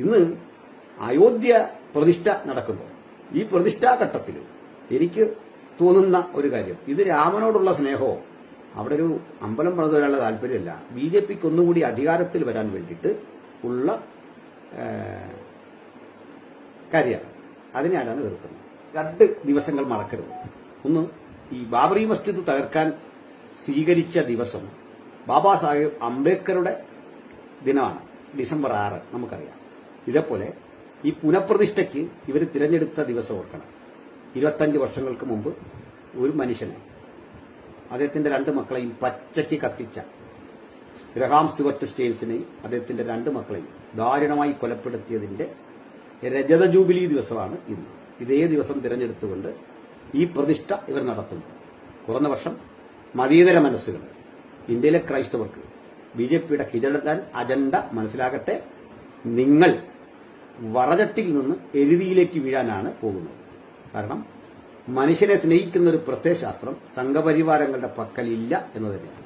ഇന്ന് അയോധ്യ പ്രതിഷ്ഠ നടക്കുന്നു. ഈ പ്രതിഷ്ഠാഘട്ടത്തിൽ എനിക്ക് തോന്നുന്ന ഒരു കാര്യം. ഇത് രാമനോടുള്ള സ്നേഹമോ അവിടെ ഒരു അമ്പലം പണിത് വരാനുള്ള താല്പര്യമല്ല. ബി ജെ പിക്ക് ഒന്നുകൂടി അധികാരത്തിൽ വരാൻ വേണ്ടിയിട്ട് ഉള്ള കാര്യമാണ്. അതിനെയാണ് എതിർക്കുന്നത്. രണ്ട് ദിവസങ്ങൾ മറക്കരുത്. ഒന്ന് ഈ ബാബറി മസ്ജിദ് തകർക്കാൻ സ്വീകരിച്ച ദിവസം ബാബാ സാഹേബ് അംബേദ്കറുടെ ദിനമാണ്. ഡിസംബർ ആറ് നമുക്കറിയാം. ഇതേപോലെ ഈ പുനഃപ്രതിഷ്ഠയ്ക്ക് ഇവർ തിരഞ്ഞെടുത്ത ദിവസം ഓർക്കണം. ഇരുപത്തഞ്ച് വർഷങ്ങൾക്ക് മുമ്പ് ഒരു മനുഷ്യനെ അദ്ദേഹത്തിന്റെ രണ്ട് മക്കളെയും പച്ചയ്ക്ക് കത്തിച്ച ഗ്രഹാം സ്റ്റുവർട്ട് സ്റ്റെയിൻസിനെയും അദ്ദേഹത്തിന്റെ രണ്ട് മക്കളെയും ദാരുണമായി കൊലപ്പെടുത്തിയതിന്റെ രജത ജൂബിലി ദിവസമാണ് ഇന്ന്. ഇതേ ദിവസം തിരഞ്ഞെടുത്തുകൊണ്ട് ഈ പ്രതിഷ്ഠ ഇവർ നടത്തുന്നു. കുറഞ്ഞ വർഷം മതീതര മനസ്സുകൾ ഇന്ത്യയിലെ ക്രൈസ്തവർക്ക് ബി ജെ പിയുടെ കിരടൻ അജണ്ട മനസ്സിലാകട്ടെ നിങ്ങൾ വറചട്ടിയിൽ നിന്ന് എരുതിയിലേക്ക് വീഴാനാണ് പോകുന്നത്. കാരണം മനുഷ്യനെ സ്നേഹിക്കുന്ന ഒരു പ്രത്യയശാസ്ത്രം സംഘപരിവാരങ്ങളുടെ പക്കലില്ല എന്ന് തന്നെയാണ്.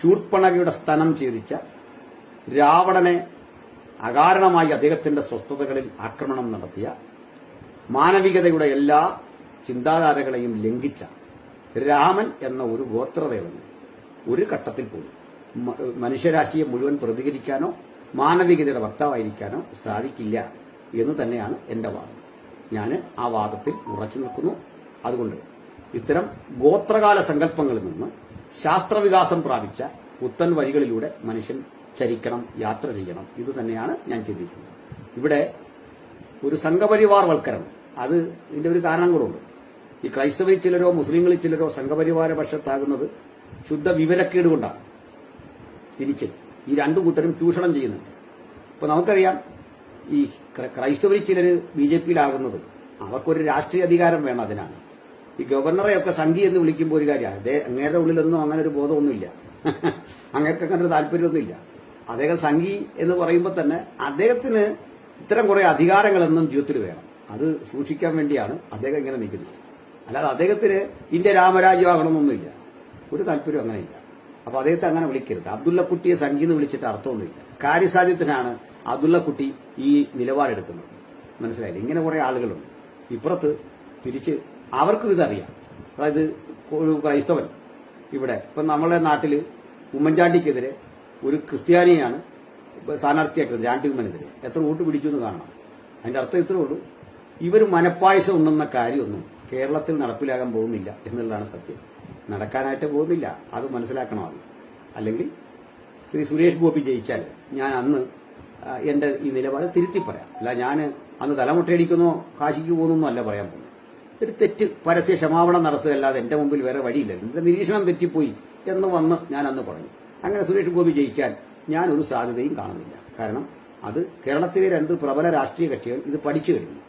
ശൂർപ്പണകയുടെ സ്ഥനം ഛേദിച്ച രാവണനെ അകാരണമായി അദ്ദേഹത്തിന്റെ സ്വസ്ഥതകളിൽ ആക്രമണം നടത്തിയ മാനവികതയുടെ എല്ലാ ചിന്താധാരകളെയും ലംഘിച്ച രാമൻ എന്ന ഒരു ഗോത്രദേവന് ഒരു ഘട്ടത്തിൽ പോലും മനുഷ്യരാശിയെ മുഴുവൻ പ്രതികരിക്കാനോ മാനവികതയുടെ വക്താവായിരിക്കാനോ സാധിക്കില്ല എന്ന് തന്നെയാണ് എന്റെ വാദം. ഞാൻ ആ വാദത്തിൽ ഉറച്ചു നിൽക്കുന്നു. അതുകൊണ്ട് ഇത്തരം ഗോത്രകാല സങ്കല്പങ്ങളിൽ നിന്ന് ശാസ്ത്രവികാസം പ്രാപിച്ച പുത്തൻ വഴികളിലൂടെ മനുഷ്യൻ ചരിക്കണം യാത്ര ചെയ്യണം. ഇത് തന്നെയാണ് ഞാൻ ചിന്തിക്കുന്നത്. ഇവിടെ ഒരു സംഘപരിവാർ വൽക്കരണം അത് ഇതിന്റെ ഒരു കാരണം കൂടെ ഈ ക്രൈസ്തവരിൽ ചിലരോ മുസ്ലിങ്ങളിൽ ചിലരോ സംഘപരിവാര പക്ഷത്താകുന്നത് ശുദ്ധ വിവരക്കേട് കൊണ്ടാണ്. തിരിച്ച് ഈ രണ്ടു കൂട്ടരും ചൂഷണം ചെയ്യുന്നുണ്ട്. ഇപ്പൊ നമുക്കറിയാം ഈ ക്ര- ക്രൈസ്തവരിൽ ചിലർ ബി ജെ പിയിലാകുന്നത്. അവർക്കൊരു രാഷ്ട്രീയ അധികാരം വേണം അതിനാണ്. ഈ ഗവർണറെയൊക്കെ സംഘി എന്ന് വിളിക്കുമ്പോൾ ഒരു കാര്യം അതേ അങ്ങേരുടെ ഉള്ളിലൊന്നും അങ്ങനെ ഒരു ബോധമൊന്നുമില്ല. അങ്ങേർക്ക് അങ്ങനെ ഒരു താല്പര്യമൊന്നുമില്ല. അദ്ദേഹം സംഘി എന്ന് പറയുമ്പോൾ തന്നെ അദ്ദേഹത്തിന് ഇത്തരം കുറെ അധികാരങ്ങളെന്നും ജീവിതത്തിൽ വേണം. അത് സൂക്ഷിക്കാൻ വേണ്ടിയാണ് അദ്ദേഹം ഇങ്ങനെ നിൽക്കുന്നത്. അല്ലാതെ അദ്ദേഹത്തിന് ഇന്ത്യ രാമരാജ്യമാകണമെന്നൊന്നുമില്ല ഒരു താല്പര്യം അങ്ങനെയില്ല. അപ്പൊ അദ്ദേഹത്തെ അങ്ങനെ വിളിക്കരുത്. അബ്ദുള്ളക്കുട്ടിയെ സംഗീന്ന് വിളിച്ചിട്ട് അർത്ഥമൊന്നുമില്ല. കാര്യസാധ്യത്തിനാണ് അബ്ദുള്ളക്കുട്ടി ഈ നിലപാടെടുക്കുന്നത്. മനസ്സിലായില്ല? ഇങ്ങനെ കുറെ ആളുകളുണ്ട്. ഇപ്പുറത്ത് തിരിച്ച് അവർക്കും ഇതറിയാം. അതായത് ഒരു ക്രൈസ്തവൻ ഇവിടെ. ഇപ്പൊ നമ്മളെ നാട്ടിൽ ഉമ്മൻചാണ്ടിക്കെതിരെ ഒരു ക്രിസ്ത്യാനിയാണ് സ്ഥാനാർത്ഥിയാക്കുന്നത് ചാണ്ടി ഉമ്മനെതിരെ. എത്ര വോട്ട് പിടിച്ചു എന്ന് കാണണം. അതിന്റെ അർത്ഥം ഇത്രേ ഉള്ളൂ. ഇവർ മനപ്പായസം ഉണ്ടെന്ന കാര്യമൊന്നും കേരളത്തിൽ നടപ്പിലാകാൻ പോകുന്നില്ല എന്നുള്ളതാണ് സത്യം. നടക്കാനായിട്ട് പോകുന്നില്ല. അത് മനസ്സിലാക്കണം അത്? അല്ലെങ്കിൽ ശ്രീ സുരേഷ് ഗോപി ജയിച്ചാൽ ഞാൻ അന്ന് എന്റെ ഈ നിലപാട് തിരുത്തി പറയാം. അല്ല ഞാൻ അന്ന് തലമുട്ടയടിക്കുന്നോ കാശിക്ക് പോകുന്നോ അല്ല പറയാൻ പോകുന്നത്. ഒരു തെറ്റ് പരസ്യ ക്ഷമാപണം നടത്തുകയല്ലാതെ എന്റെ മുമ്പിൽ വേറെ വഴിയില്ല എന്റെ നിരീക്ഷണം തെറ്റിപ്പോയി എന്ന് വന്ന് ഞാൻ അന്ന് പറഞ്ഞു. അങ്ങനെ സുരേഷ് ഗോപി ജയിക്കാൻ ഞാൻ ഒരു സാധ്യതയും കാണുന്നില്ല. കാരണം അത് കേരളത്തിലെ രണ്ട് പ്രബല രാഷ്ട്രീയ കക്ഷികൾ ഇത് പഠിച്ചു കഴിഞ്ഞു.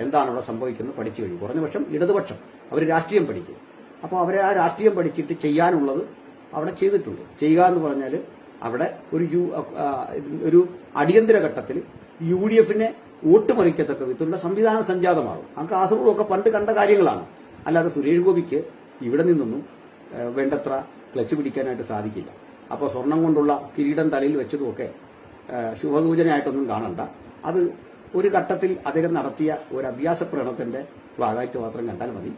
എന്താണ് അവിടെ സംഭവിക്കുന്നത്? പഠിച്ചു കഴിഞ്ഞു. കുറഞ്ഞ പക്ഷം ഇടതുപക്ഷം അവർ രാഷ്ട്രീയം പഠിക്കും. അപ്പോൾ അവരെ ആ രാഷ്ട്രീയം പഠിച്ചിട്ട് ചെയ്യാനുള്ളത് അവിടെ ചെയ്തിട്ടുണ്ട്. ചെയ്യുക എന്ന് പറഞ്ഞാൽ അവിടെ ഒരു യു ഒരു അടിയന്തര ഘട്ടത്തിൽ യു ഡി എഫിനെ വോട്ട് മറിക്കത്തക്ക വിധത്തിലുള്ള സംവിധാനം സംജാതമാകും. ആ കാസർഗോഡൊക്കെ പണ്ട് കണ്ട കാര്യങ്ങളാണ്. അല്ലാതെ സുരേഷ് ഗോപിക്ക് ഇവിടെ നിന്നൊന്നും വേണ്ടത്ര ക്ലച്ച് പിടിക്കാനായിട്ട് സാധിക്കില്ല. അപ്പോൾ സ്വർണം കൊണ്ടുള്ള കിരീടം തലയിൽ വെച്ചതുമൊക്കെ ശുഭസൂചനയായിട്ടൊന്നും കാണണ്ട. അത് ഒരു ഘട്ടത്തിൽ അദ്ദേഹം നടത്തിയ ഒരു അഭ്യാസ പ്രകടനത്തിന്റെ ഭാഗമായിട്ട് മാത്രം കണ്ടാൽ മതി.